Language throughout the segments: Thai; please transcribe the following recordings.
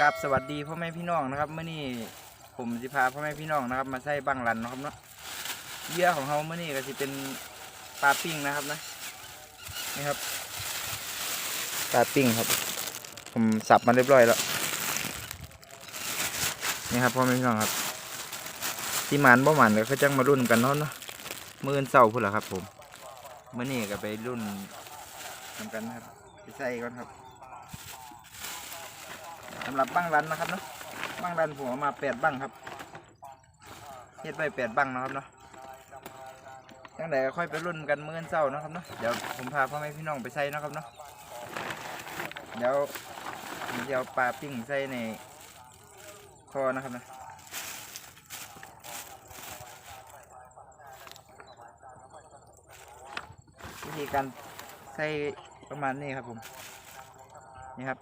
กับสวัสดีพ่อแม่พี่น้องนะครับเมื่อนี้ผมจะพาพ่อแม่พี่น้องนะครับ มาใส่บังรันนะครับเนาะเยื่อของเขาเมื่อนี้ก็จะเป็นปลาปิ้งนะครับนะนี่ครับปลาปิ้งครับ ผมสับมาเรียบร้อยแล้วนี่ครับพ่อแม่พี่น้องครับที่มันบ่มันก็จังมารุ่นกันเนาะเนาะมื่นเสาร์พุ่นละครับ ผมเมื่อนี้ก็ไปรุ่นทำกันนะครับไปใส่ก่อนครับ สำหรับบังรันนะครับเนาะบังรันผมเอามาแปดบังครับเฮ็ดไปแปดบังนะครับเนาะยังไงก็ค่อยไปรุ่นกันเมื้อเช้านะครับเนาะเดี๋ยวผมพาพ่อแม่พี่น้องไปใส่นะครับเนาะเดี๋ยวผมจะเอาปลาปิ้งใส่ในคอนะครับนะวิธีการใส่ประมาณนี้ครับผมนี่ครับ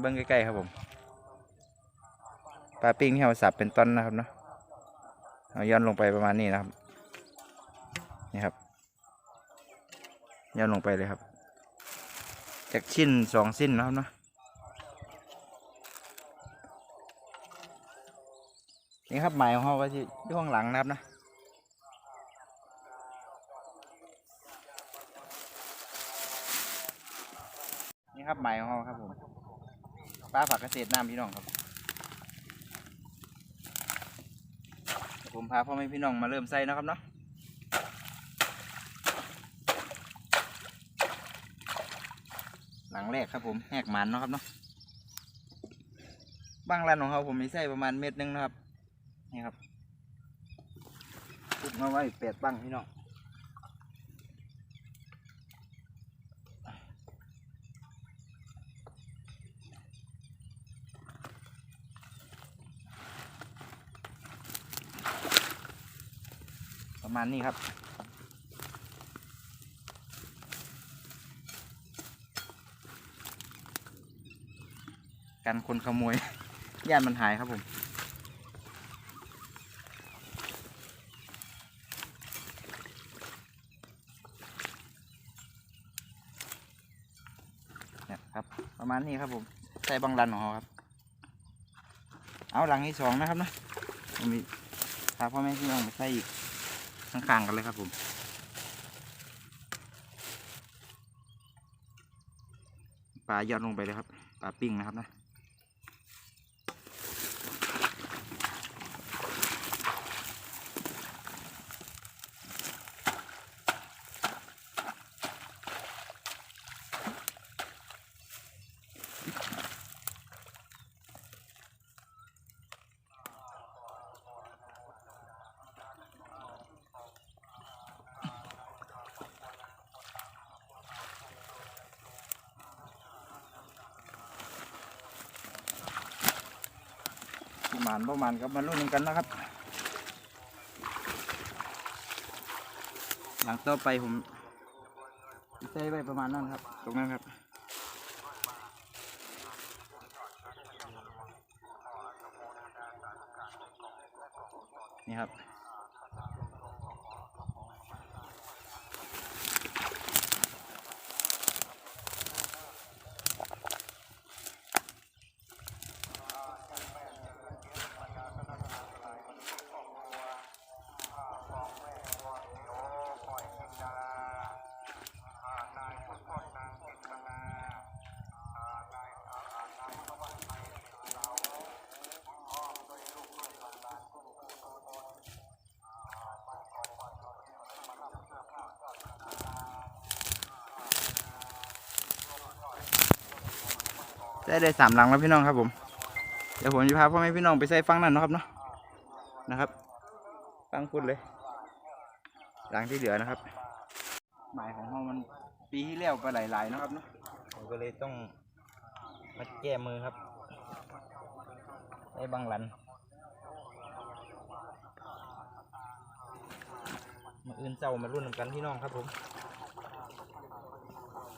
เบิ้งใกล้ๆครับผมปลาปิ้งที่เราสับเป็นต้นนะครับเนาะเอาย้อนลงไปประมาณนี้นะครับนี่ครับย้อนลงไปเลยครับจากชิ้นสองชิ้นนะครับเนาะนี่ครับหมายของเราก็ที่ด้างหลังนะครับนะนี่ครับหมายของเราครับผม ปลาผักเกษตรน้ำพี่น้องครับผมพาพ่อแม่พี่น้องมาเริ่มใส่นะครับเนาะหลังแรกครับผมแหกหมันนะครับเนาะบางร้านของเขาผมมีใส่ประมาณเม็ดนึงนะครับ นี่ครับพุดมาไว้แปดบังพี่น้อง ประมาณนี้ครับ กันคนขโมยย่านมันหายครับผมนี่ครับ ประมาณนี้ครับผมใส่บังรันของเขาครับ เอาหลังที่สองนะครับนะมีพาพ่อแม่พี่น้องไปใส่อีก ข้างๆกันเลยครับผมปลายอดลงไปเลยครับปลาปิ้งนะครับนะาณประมาณกับมาลุ้นกันนะครับ หลังต่อไปผมใส่ไว้ประมาณนั้นครับ ตรงนั้นครับนี่ครับ ได้ได้สามหลังแล้วพี่น้องครับผม เดี๋ยวผมจะพาพ่อแม่พี่น้องไปใส่ฟังนั่นนะครับเนาะ นะครับฟังพูดเลย หลังที่เหลือนะครับ หมายของเรามันปีที่แล้วไปหลายๆนะครับเนาะ ผมก็เลยต้องมาแก้มือครับได้บางหลันมาอื่นเจ้ามารุ่นกันพี่น้องครับผม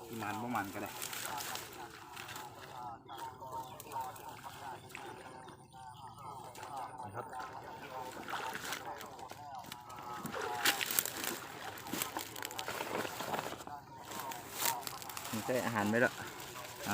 ที่มันบ่มันก็ได้ นะครับ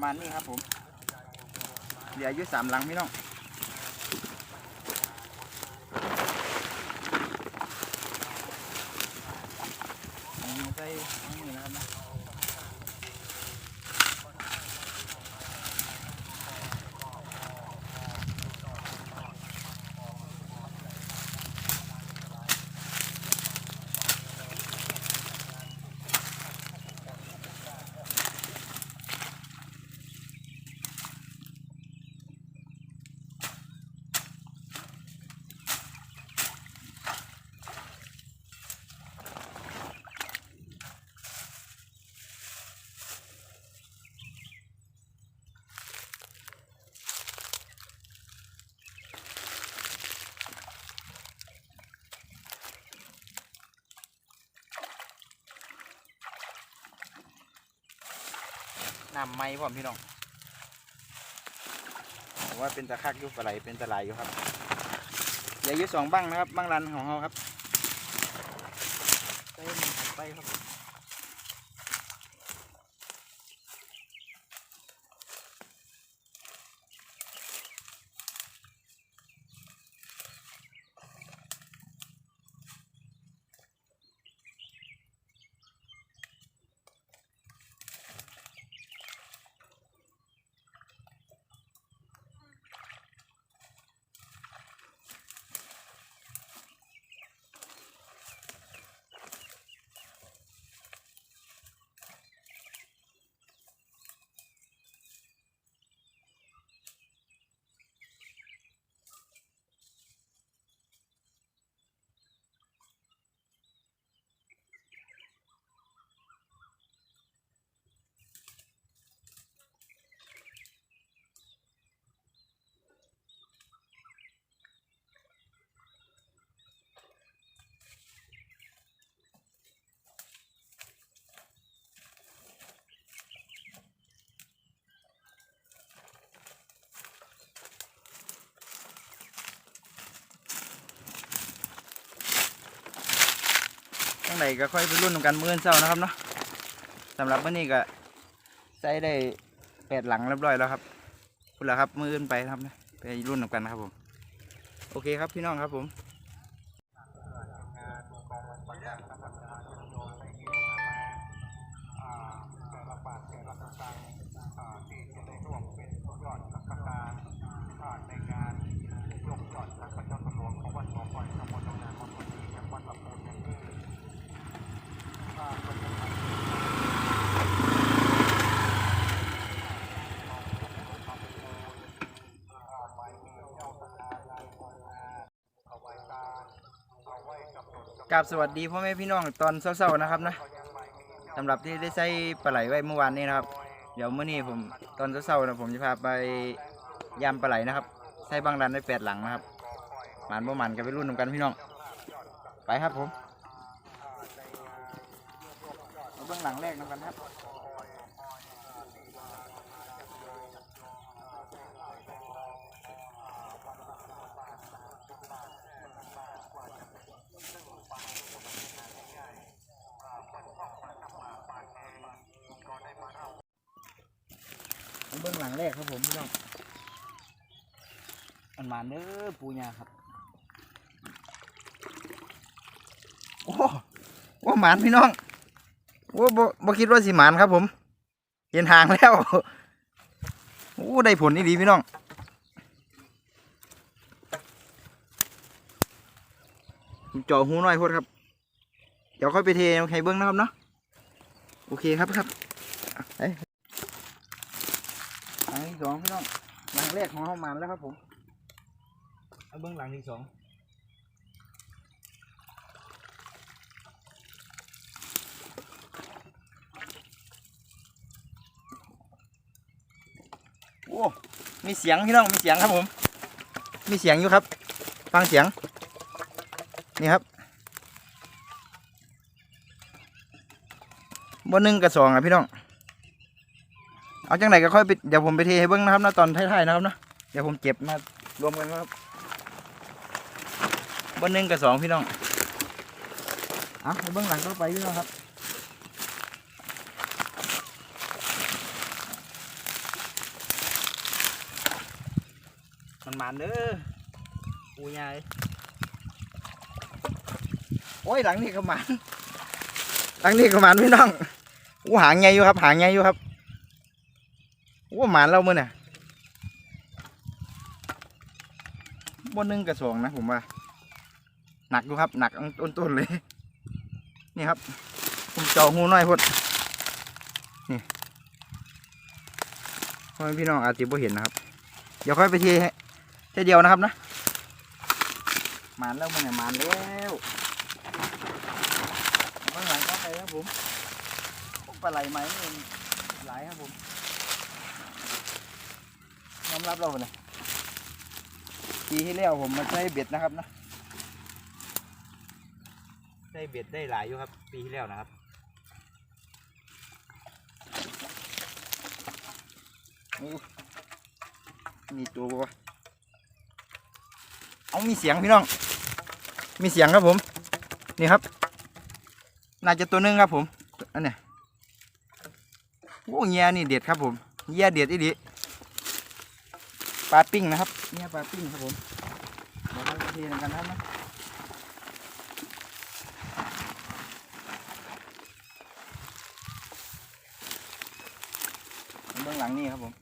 ประมาณนี้ครับผมเหลืออยู่สามหลังพี่น้องเอามาใส่อันนี้นะครับนะ น้ำไม้พร้อมพี่น้องผมว่าเป็นตะคักยุบปลาไหลเป็นตะไหลอยู่ครับใหญ่ยู่สองบ้างนะครับบ้างรันของเราครับใส่มันเข้าไปครับ ในก็ค่อยไปรุ่นกันมื้ออนเศร้านะครับเนาะสำหรับวันนี้ก็ใส่ได้แปดหลังเรียบร้อยแล้วครับคุณละครับมื้ออนไปครับนะไปรุ่นกันนะครับผม โอเคครับพี่น้องครับผม กราบสวัสดีพ่อแม่พี่น้องตอนเช้าๆนะครับนะสำหรับที่ได้ใช้ปลาไหลไว้เมื่อวานนี้นะครับ เดี๋ยวเมื่อนี้ผมตอนเช้าๆนะผมจะพาไปยำปลาไหลนะครับใช้บางรันได้แปดหลังนะครับหมันบ่หมันกันไปรุ่นนำกันพี่น้อง ไปครับผมเอาเบื้องหลังแรกนำกันครับ เบื้องหลังแรกครับผมพี่น้องมันมาเนื้อปูยาครับ โอ้ว่าหมานพี่น้องว่าบ่บ่คิดว่าสิหมานครับ ผม เห็นทางแล้ว โอ้ได้ผลนี่ดีพี่น้องเจาะหูหน่อยพดครับ เดี๋ยวค่อยไปเทให้เบิ้งนะครับเนาะ โอเคครับครับ สองพี่น้องหลังแรกของเรามาแล้วครับผมเอาเบื้องหลังที่สองโอ้มีเสียงพี่น้องมีเสียงครับผม มีเสียงอยู่ครับ ฟังเสียง นี่ครับบนหนึ่งกับสองนะพี่น้อง เอาจังไหนก็ค่อยไปเดี๋ยวผมไปเทให้เบิ้งนะครับนะตอนท้ายๆนะครับนะเดี๋ยวผมเก็บมารวมกันครับบนหนึ่งกับสองพี่น้องอะเบื้องหลังก็ไปพี่น้องครับมันมันเด้อปูใหญ่โอ้ยหลังนี้ก็มันหลังนี้ก็มันพี่น้องอู้หางใหญ่อยู่ครับ หางใหญ่อยู่ครับ หมันเราเมื่อน่ะบนหนึ่งกระสองนะผมว่า หนักอยู่ครับ หนักต้นๆเลย นี่ครับ ผมเจาะหูน้อยพดนี่พ่อแม่พี่น้องอาจจะบ่เห็นนะครับ เดี๋ยวค่อยไปเทให้เทเดียวนะครับนะหมานแล้วมันเนี่ยหมานแล้วข้างหลังก็ไปครับผมปลาไหลไหมไหลายครับผม ยอมรับเราเลยปีที่แล้วผมมาใช้เบ็ดนะครับนะใช้เบ็ดได้หลายอยู่ครับ ปีที่แล้วนะครับอู้มีตัวปะวะเอามีเสียงพี่น้อง มีเสียงครับผม นี่ครับ น่าจะตัวหนึงครับผม อันเนี้ยโอ้เงียนี่เด็ดครับผมเงียเด็ดอีดี ปลาปิ้งนะครับเงียปลาปิ้งครับผมเดี๋ยวเราไปเทกันนะครับนะเบื้องหลังนี่ครับผม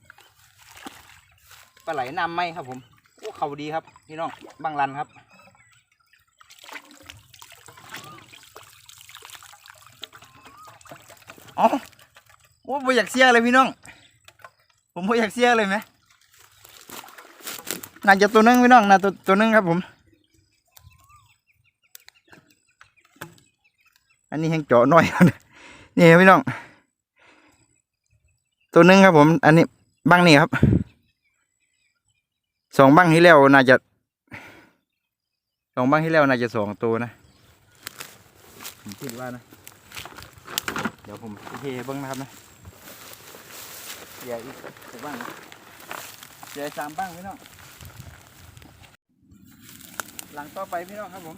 ปลาไหลน้ำไหมครับผมโอ้เขาดีครับพี่น้องบางรันครับอ๋อโอ้บ่อยากเสียเลยพี่น้อง ผมบ่อยากเสียเลยไหม น่าจะตัวนึงพี่น้องน่าตัวตัวนึงครับผม อันนี้ยังเจาะน้อยนี่ครับพี่น้อง ตัวนึงครับผม อันนี้บ้างนี่ครับสองบ้างที่แล้วน่าจะสองบ้างที่แล้วน่าจะสองตัวนะผมคิดว่านะ เดี๋ยวผมเทเบิ้งนะครับนะเดี๋ยวอีกสักบ้างนะเดี๋ยวสามบ้างพี่น้อง หลังต่อไปพี่น้องครับผม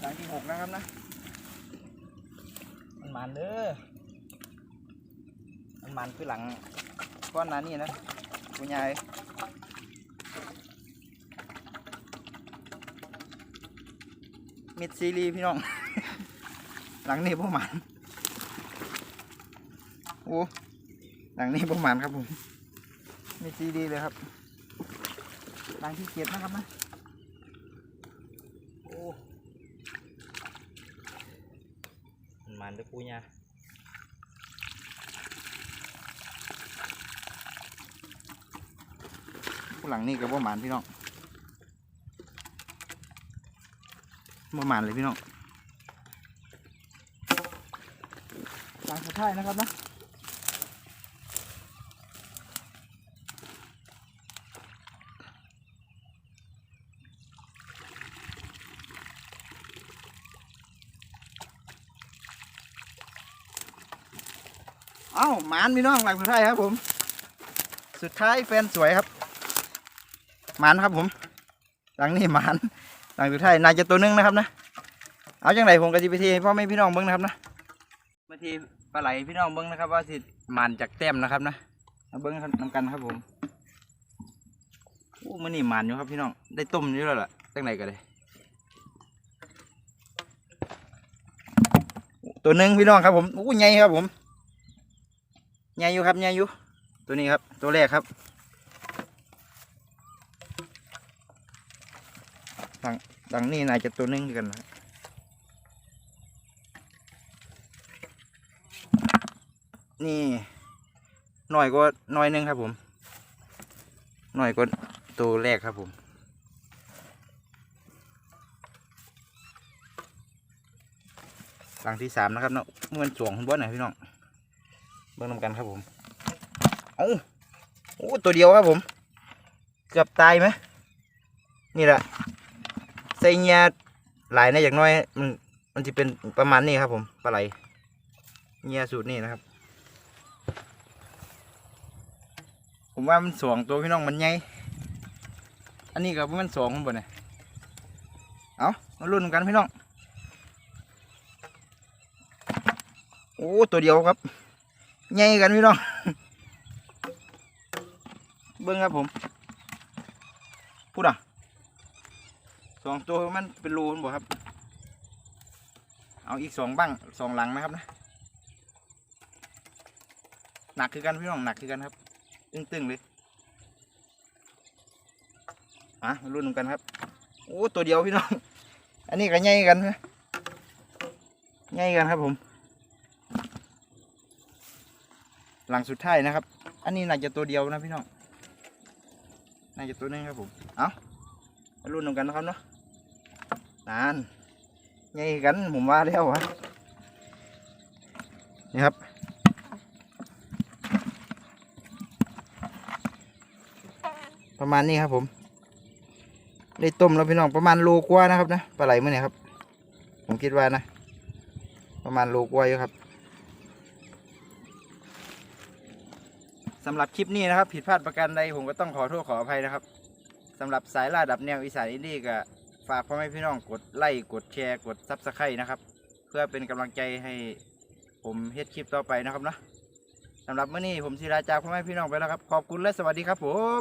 หลังที่หกนะครับนะ มันมันเด้อมันมันคือหลังก้อนนั้นนี่นะคุณยายมิดซีรีพี่น้อง หลังนี้ประมาณโอ้หลังนี้ประมาณครับผมมิดซีรีเลยครับหลังที่เจ็ดนะครับนะ โอ้ มันมันด้วยกูเนี่ยหลังนี้ก็ประมาณพี่น้องประมาณเลยพี่น้องหลังสุดท้ายนะครับนะ เอ้าหมานพี่น้องหลังสุดท้ายครับผม สุดท้ายแฟนสวยครับ หมานครับผม หลังนี้หมานหลังสุดท้ายน่าจะตัวหนึงนะครับนะเอาจังไรผมก็จะไปเทให้พ่อแม่พี่น้องเบิ้งนะครับนะมาเทปลาไหลพี่น้องเบิ้งนะครับ ว่าสิหมันจากแต้มนะครับนะเอาเบิ้งนำกันครับผมโอ้มันนี่หมันอยู่ครับพี่น้องได้ต้มอยู่แล้วล่ะจังไรก็ได้ตัวหนึ่งพี่น้องครับผมโอ้ใหญ่ครับผม ใหญ่อยู่ครับใหญ่อยู่ตัวนี้ครับ ตัวแรกครับดังดังนี้น่าจะตัวหนึงกันนะนี่หน่อยก็หน่อยหนึงครับผมหน่อยก็ตัวแรกครับผมหลังที่สามนะครับเนาะเมื่อนสวงคุณบอสหน่อยพี่น้อง เบิ่งนำกันครับผมเอ้าโอ้ตัวเดียวครับผม เกือบตายไหมนี่แหละใส่เงียหลายนะอย่างน้อย มันมันจะเป็นประมาณนี้ครับผมปลาไหลเงียสูตรนี่นะครับ ผมว่ามันสองตัวพี่น้องมันใหญ่อันนี้กับมันสองคนบนเนี่ยเอามาลุ้นกันพี่น้อง โอ้ ตัวเดียวครับ ใหญ่กันพี่น้องเบิ้งครับผมพูดอะสองตัวมันเป็นรูนบ่ครับ เอาอีกสองบ้างสองหลังนะครับนะหนักคือกันพี่น้องหนักคือกันครับ ตึงๆเลยอะมารุ่นกันครับโอ้ตัวเดียวพี่น้อง อันนี้ก็ใหญ่กันนะใหญ่กันครับผม หลังสุดท้ายนะครับ อันนี้น่าจะตัวเดียวนะพี่น้องน่าจะตัวนึงครับผมเอามารุ่นกันนะครับเนาะนานใหญ่กันผมว่าแล้ววะนี่ครับประมาณนี้ครับผม ได้ต้มแล้วพี่น้องประมาณโลกว่านะครับนะปลาไหลมื่อเนี่ครับ ผมคิดว่านะ ประมาณโลกว่าอยู่ครับ สำหรับคลิปนี้นะครับ ผิดพลาดประการใดผมก็ต้องขอโทษขออภัยนะครับสำหรับสายล่าดับแนวอีสานอินดี้ก็ฝากพ่อแม่พี่น้องกดไลค์กดแชร์กดซับสไครต์นะครับ เพื่อเป็นกำลังใจให้ผมเฮ็ดคลิปต่อไปนะครับเนาะสำหรับเมื่อนี้ผมศิราจากพ่อแม่พี่น้องไปแล้วครับ ขอบคุณและสวัสดีครับผม